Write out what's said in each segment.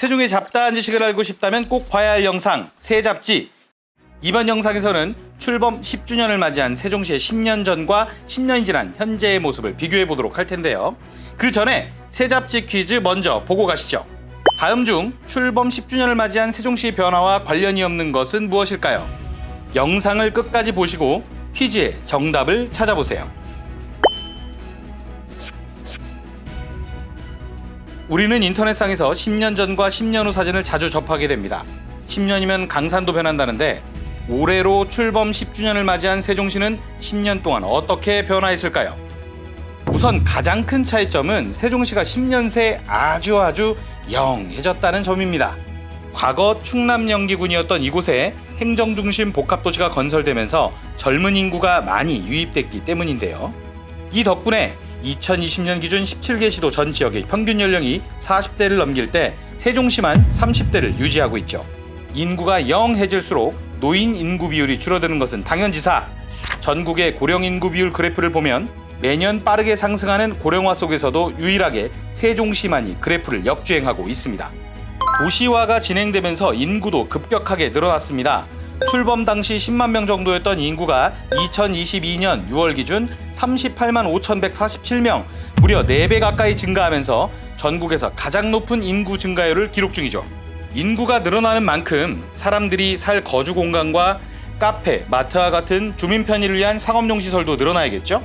세종의 잡다한 지식을 알고 싶다면 꼭 봐야 할 영상 새 잡지. 이번 영상에서는 출범 10주년을 맞이한 세종시의 10년 전과 10년이 지난 현재의 모습을 비교해 보도록 할 텐데요. 그 전에 새 잡지 퀴즈 먼저 보고 가시죠. 다음 중 출범 10주년을 맞이한 세종시의 변화와 관련이 없는 것은 무엇일까요? 영상을 끝까지 보시고 퀴즈의 정답을 찾아보세요. 우리는 인터넷상에서 10년 전과 10년 후 사진을 자주 접하게 됩니다. 10년이면 강산도 변한다는데 올해로 출범 10주년을 맞이한 세종시는 10년 동안 어떻게 변화했을까요? 우선 가장 큰 차이점은 세종시가 10년 새 아주 아주 영해졌다는 점입니다. 과거 충남 영기군이었던 이곳에 행정중심 복합도시가 건설되면서 젊은 인구가 많이 유입됐기 때문인데요. 이 덕분에 2020년 기준 17개 시도 전 지역의 평균 연령이 40대를 넘길 때 세종시만 30대를 유지하고 있죠. 인구가 영해질수록 노인 인구 비율이 줄어드는 것은 당연지사. 전국의 고령 인구 비율 그래프를 보면 매년 빠르게 상승하는 고령화 속에서도 유일하게 세종시만이 그래프를 역주행하고 있습니다. 도시화가 진행되면서 인구도 급격하게 늘어났습니다. 출범 당시 10만 명 정도였던 인구가 2022년 6월 기준 38만 5,147명, 무려 4배 가까이 증가하면서 전국에서 가장 높은 인구 증가율을 기록 중이죠. 인구가 늘어나는 만큼 사람들이 살 거주 공간과 카페, 마트와 같은 주민 편의를 위한 상업용 시설도 늘어나야겠죠?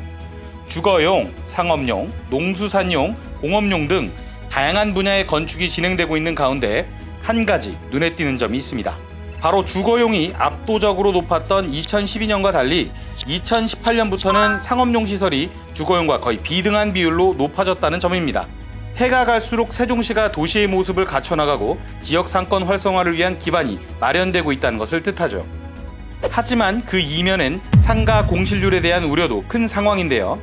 주거용, 상업용, 농수산용, 공업용 등 다양한 분야의 건축이 진행되고 있는 가운데 한 가지 눈에 띄는 점이 있습니다. 바로 주거용이 압도적으로 높았던 2012년과 달리 2018년부터는 상업용 시설이 주거용과 거의 비등한 비율로 높아졌다는 점입니다. 해가 갈수록 세종시가 도시의 모습을 갖춰나가고 지역 상권 활성화를 위한 기반이 마련되고 있다는 것을 뜻하죠. 하지만 그 이면엔 상가 공실률에 대한 우려도 큰 상황인데요.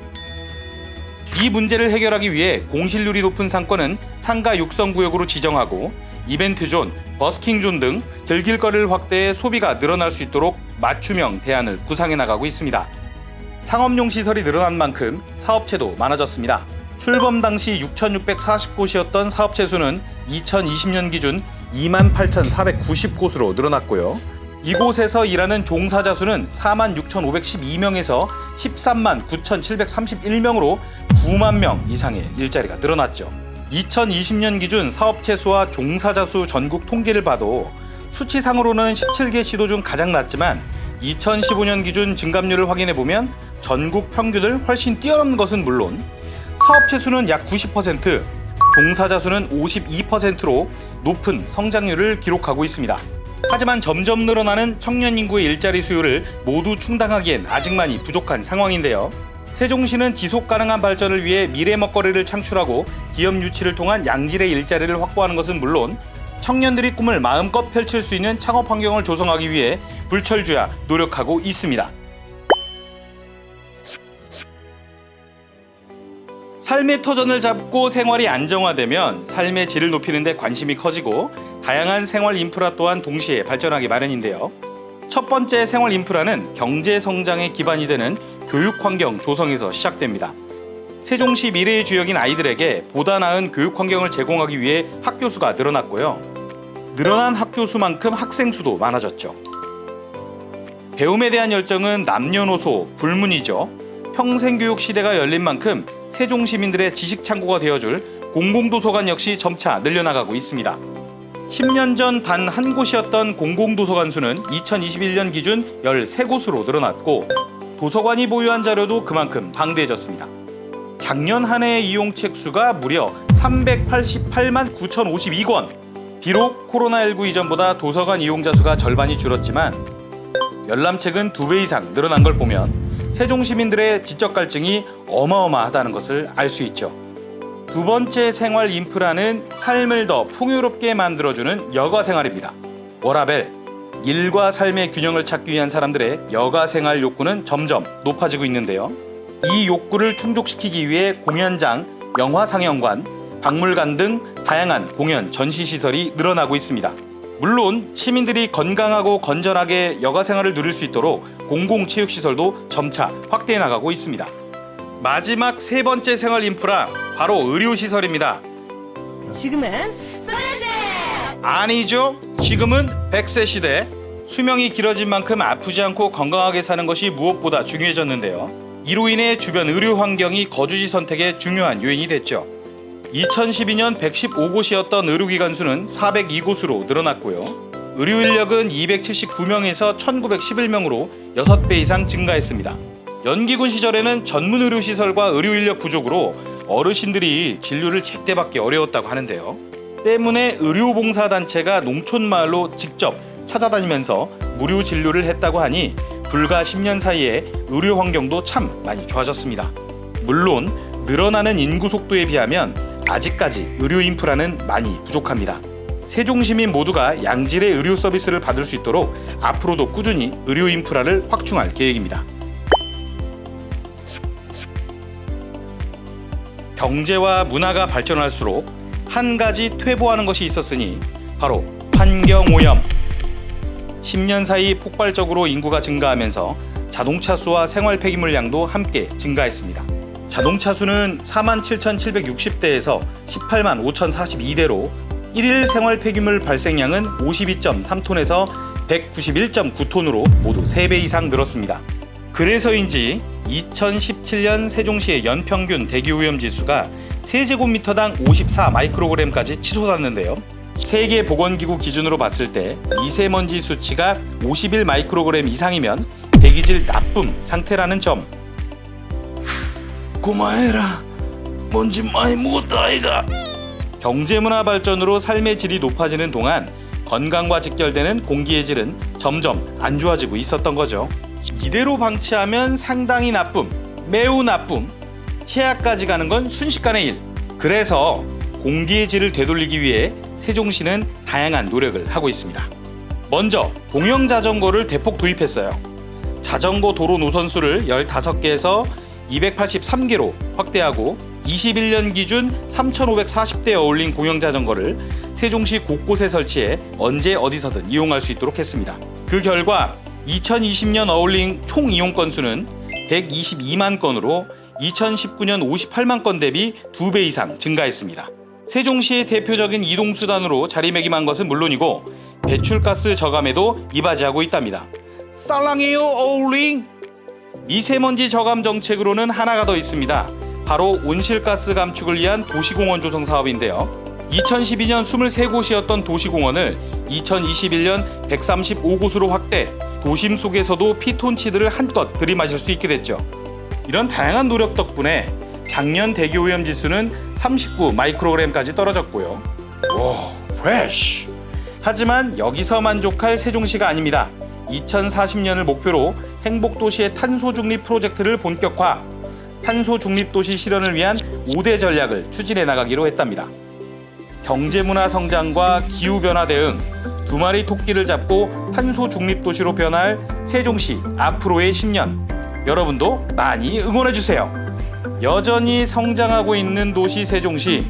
이 문제를 해결하기 위해 공실률이 높은 상권은 상가 육성 구역으로 지정하고 이벤트 존, 버스킹 존 등 즐길 거리를 확대해 소비가 늘어날 수 있도록 맞춤형 대안을 구상해 나가고 있습니다. 상업용 시설이 늘어난 만큼 사업체도 많아졌습니다. 출범 당시 6,640곳이었던 사업체 수는 2020년 기준 28,490곳으로 늘어났고요. 이곳에서 일하는 종사자 수는 46,512명에서 13만 9,731명으로 9만 명 이상의 일자리가 늘어났죠. 2020년 기준 사업체 수와 종사자 수 전국 통계를 봐도 수치상으로는 17개 시도 중 가장 낮지만 2015년 기준 증감률을 확인해 보면 전국 평균을 훨씬 뛰어넘는 것은 물론 사업체 수는 약 90%, 종사자 수는 52%로 높은 성장률을 기록하고 있습니다. 하지만 점점 늘어나는 청년 인구의 일자리 수요를 모두 충당하기엔 아직 많이 부족한 상황인데요. 세종시는 지속 가능한 발전을 위해 미래 먹거리를 창출하고 기업 유치를 통한 양질의 일자리를 확보하는 것은 물론 청년들이 꿈을 마음껏 펼칠 수 있는 창업 환경을 조성하기 위해 불철주야 노력하고 있습니다. 삶의 터전을 잡고 생활이 안정화되면 삶의 질을 높이는 데 관심이 커지고 다양한 생활 인프라 또한 동시에 발전하기 마련인데요. 첫 번째 생활 인프라는 경제 성장의 기반이 되는 교육 환경 조성에서 시작됩니다. 세종시 미래의 주역인 아이들에게 보다 나은 교육 환경을 제공하기 위해 학교 수가 늘어났고요. 늘어난 학교 수만큼 학생 수도 많아졌죠. 배움에 대한 열정은 남녀노소 불문이죠. 평생교육 시대가 열린 만큼 세종 시민들의 지식 창고가 되어줄 공공도서관 역시 점차 늘려나가고 있습니다. 10년 전 단 한 곳이었던 공공도서관 수는 2021년 기준 13곳으로 늘어났고 도서관이 보유한 자료도 그만큼 방대해졌습니다. 작년 한 해의 이용책 수가 무려 388만 9,052권. 비록 코로나19 이전보다 도서관 이용자 수가 절반이 줄었지만 열람책은 두 배 이상 늘어난 걸 보면 세종 시민들의 지적 갈증이 어마어마하다는 것을 알 수 있죠. 두 번째 생활 인프라는 삶을 더 풍요롭게 만들어주는 여가 생활입니다. 워라벨 일과 삶의 균형을 찾기 위한 사람들의 여가 생활 욕구는 점점 높아지고 있는데요. 이 욕구를 충족시키기 위해 공연장, 영화 상영관, 박물관 등 다양한 공연 전시 시설이 늘어나고 있습니다. 물론 시민들이 건강하고 건전하게 여가 생활을 누릴 수 있도록 공공 체육 시설도 점차 확대해 나가고 있습니다. 마지막 세 번째 생활 인프라 바로 의료 시설입니다. 지금은 쏘야세 아니죠. 지금은 100세 시대. 수명이 길어진 만큼 아프지 않고 건강하게 사는 것이 무엇보다 중요해졌는데요. 이로 인해 주변 의료 환경이 거주지 선택의 중요한 요인이 됐죠. 2012년 115곳이었던 의료기관 수는 402곳으로 늘어났고요. 의료 인력은 279명에서 1911명으로 6배 이상 증가했습니다. 연기군 시절에는 전문 의료 시설과 의료 인력 부족으로 어르신들이 진료를 제때 받기 어려웠다고 하는데요. 때문에 의료봉사 단체가 농촌 마을로 직접 찾아다니면서 무료 진료를 했다고 하니 불과 10년 사이에 의료 환경도 참 많이 좋아졌습니다. 물론 늘어나는 인구 속도에 비하면 아직까지 의료 인프라는 많이 부족합니다. 세종 시민 모두가 양질의 의료 서비스를 받을 수 있도록 앞으로도 꾸준히 의료 인프라를 확충할 계획입니다. 경제와 문화가 발전할수록 한 가지 퇴보하는 것이 있었으니 바로 환경 오염. 10년 사이 폭발적으로 인구가 증가하면서 자동차 수와 생활 폐기물 양도 함께 증가했습니다. 자동차 수는 47,760대에서 18만 5,042대로 1일 생활 폐기물 발생량은 52.3톤에서 191.9톤으로 모두 3배 이상 늘었습니다. 그래서인지 2017년 세종시의 연평균 대기오염 지수가 세제곱미터당 54 마이크로그램까지 치솟았는데요. 세계보건기구 기준으로 봤을 때 미세먼지 수치가 51 마이크로그램 이상이면 대기질 나쁨 상태라는 점. 고마해라. 먼지 많이 먹었다 아이가. 경제문화 발전으로 삶의 질이 높아지는 동안 건강과 직결되는 공기의 질은 점점 안 좋아지고 있었던 거죠. 이대로 방치하면 상당히 나쁨, 매우 나쁨, 최악까지 가는 건 순식간의 일. 그래서 공기의 질을 되돌리기 위해 세종시는 다양한 노력을 하고 있습니다. 먼저 공영 자전거를 대폭 도입했어요. 자전거 도로 노선 수를 15개에서 283개로 확대하고 21년 기준 3,540대에 어울린 공영 자전거를 세종시 곳곳에 설치해 언제 어디서든 이용할 수 있도록 했습니다. 그 결과 2020년 어울린 총 이용 건수는 122만 건으로 2019년 58만 건 대비 2배 이상 증가했습니다. 세종시의 대표적인 이동 수단으로 자리매김한 것은 물론이고 배출가스 저감에도 이바지하고 있답니다. 쌀랑해요 어울링 미세먼지 저감 정책으로는 하나가 더 있습니다. 바로 온실가스 감축을 위한 도시공원 조성 사업인데요. 2012년 23곳이었던 도시공원을 2021년 135곳으로 확대, 도심 속에서도 피톤치드를 한껏 들이마실 수 있게 됐죠. 이런 다양한 노력 덕분에 작년 대기 오염 지수는 39 마이크로그램까지 떨어졌고요. 오, 프레쉬. 하지만 여기서 만족할 세종시가 아닙니다. 2040년을 목표로 행복도시의 탄소 중립 프로젝트를 본격화, 탄소 중립 도시 실현을 위한 5대 전략을 추진해 나가기로 했답니다. 경제문화 성장과 기후변화 대응, 두 마리 토끼를 잡고 탄소 중립 도시로 변할 세종시 앞으로의 10년. 여러분도 많이 응원해 주세요. 여전히 성장하고 있는 도시 세종시.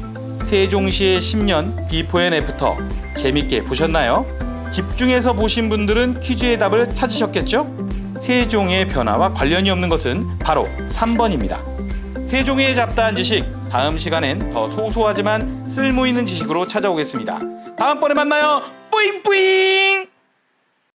세종시의 10년 비포 앤 애프터 재밌게 보셨나요? 집중해서 보신 분들은 퀴즈의 답을 찾으셨겠죠? 세종의 변화와 관련이 없는 것은 바로 3번입니다. 세종의 잡다한 지식 다음 시간엔 더 소소하지만 쓸모 있는 지식으로 찾아오겠습니다. 다음번에 만나요. 뿌잉뿌잉!